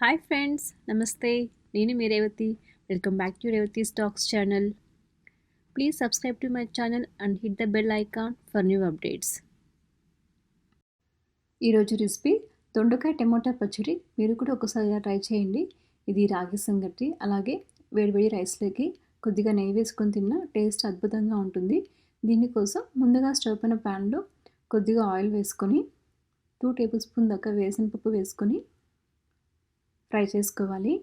Hi friends నమస్తే. నేను మీ Revathi. Welcome back to Revathi stocks channel. Please subscribe to my channel and hit the bell icon for new updates. ఈరోజు recipe దొండకాయ tomato పచ్చడి. మీరు కూడా ఒకసారి ట్రై చేయండి. ఇది రాగి సంగటి అలాగే వేడివేడి రైస్లోకి కొద్దిగా నెయ్యి వేసుకొని తిన్న టేస్ట్ అద్భుతంగా ఉంటుంది. దీనికోసం ముందుగా స్టవ్ పైన ప్యాన్లో కొద్దిగా ఆయిల్ వేసుకొని టూ టేబుల్ స్పూన్ దాకా వేసిన పప్పు వేసుకొని ఫ్రై చేసుకోవాలి.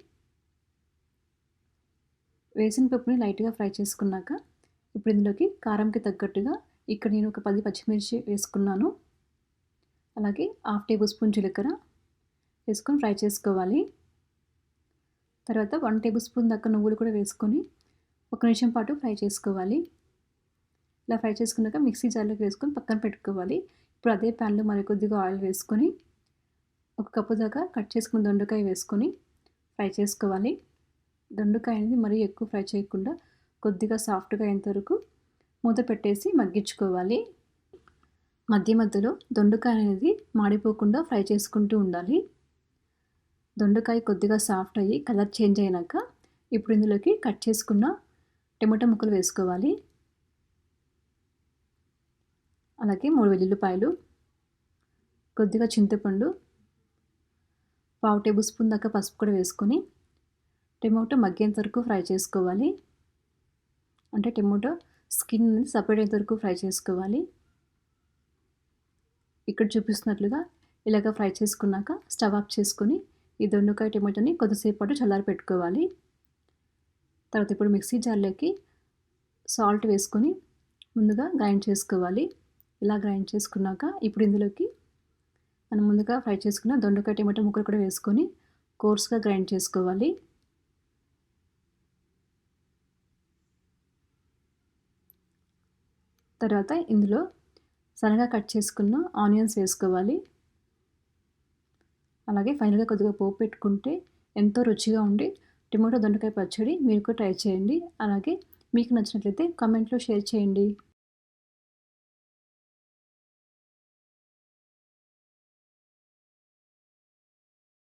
వేసిన పప్పుని లైట్గా ఫ్రై చేసుకున్నాక ఇప్పుడు ఇందులోకి కారంకి తగ్గట్టుగా ఇక్కడ నేను ఒక పది పచ్చిమిర్చి వేసుకున్నాను. అలాగే హాఫ్ టేబుల్ స్పూన్ జీలకర్ర వేసుకొని ఫ్రై చేసుకోవాలి. తర్వాత వన్ టేబుల్ స్పూన్ దాకా నువ్వులు కూడా వేసుకొని ఒక నిమిషం పాటు ఫ్రై చేసుకోవాలి. ఇలా ఫ్రై చేసుకున్నాక మిక్సీ జార్లోకి వేసుకొని పక్కన పెట్టుకోవాలి. ఇప్పుడు అదే ప్యాన్లో మరి కొద్దిగా ఆయిల్ వేసుకొని ఒక కప్పు దాకా కట్ చేసుకున్న దొండకాయ వేసుకొని ఫ్రై చేసుకోవాలి. దొండకాయ అనేది మరీ ఎక్కువ ఫ్రై చేయకుండా కొద్దిగా సాఫ్ట్గా అయ్యేంత వరకు మూత పెట్టేసి మగ్గించుకోవాలి. మధ్య మధ్యలో దొండకాయ అనేది మాడిపోకుండా ఫ్రై చేసుకుంటూ ఉండాలి. దొండకాయ కొద్దిగా సాఫ్ట్ అయ్యి కలర్ చేంజ్ అయినాక ఇప్పుడు ఇందులోకి కట్ చేసుకున్న టమాటా ముక్కలు వేసుకోవాలి. అలాగే మూడు వెల్లుల్లిపాయలు కొద్దిగా చింతపండు పావు టేబుల్ స్పూన్ దాకా పసుపు కూడా వేసుకొని టమాటో మగ్గేంత వరకు ఫ్రై చేసుకోవాలి. అంటే టమాటో స్కిన్ సపరేట్ అయ్యేంత వరకు ఫ్రై చేసుకోవాలి. ఇక్కడ చూపిస్తున్నట్లుగా ఇలాగ ఫ్రై చేసుకున్నాక స్టవ్ ఆఫ్ చేసుకొని ఈ దొండకాయ టమాటోని కొద్దిసేపు పాటు చల్లారి పెట్టుకోవాలి. తర్వాత ఇప్పుడు మిక్సీ జార్లోకి సాల్ట్ వేసుకొని ముందుగా గ్రైండ్ చేసుకోవాలి. ఇలా గ్రైండ్ చేసుకున్నాక ఇప్పుడు ఇందులోకి మనం ముందుగా ఫ్రై చేసుకున్న దొండకాయ టమాటో ముక్కలు కూడా వేసుకొని కోర్స్గా గ్రైండ్ చేసుకోవాలి. తర్వాత ఇందులో సన్నగా కట్ చేసుకున్న ఆనియన్స్ వేసుకోవాలి. అలాగే ఫైనల్గా కొద్దిగా పోపు పెట్టుకుంటే ఎంతో రుచిగా ఉండి టమాటో దొండకాయ పచ్చడి మీరు కూడా ట్రై చేయండి. అలాగే మీకు నచ్చినట్లయితే కామెంట్లో షేర్ చేయండి.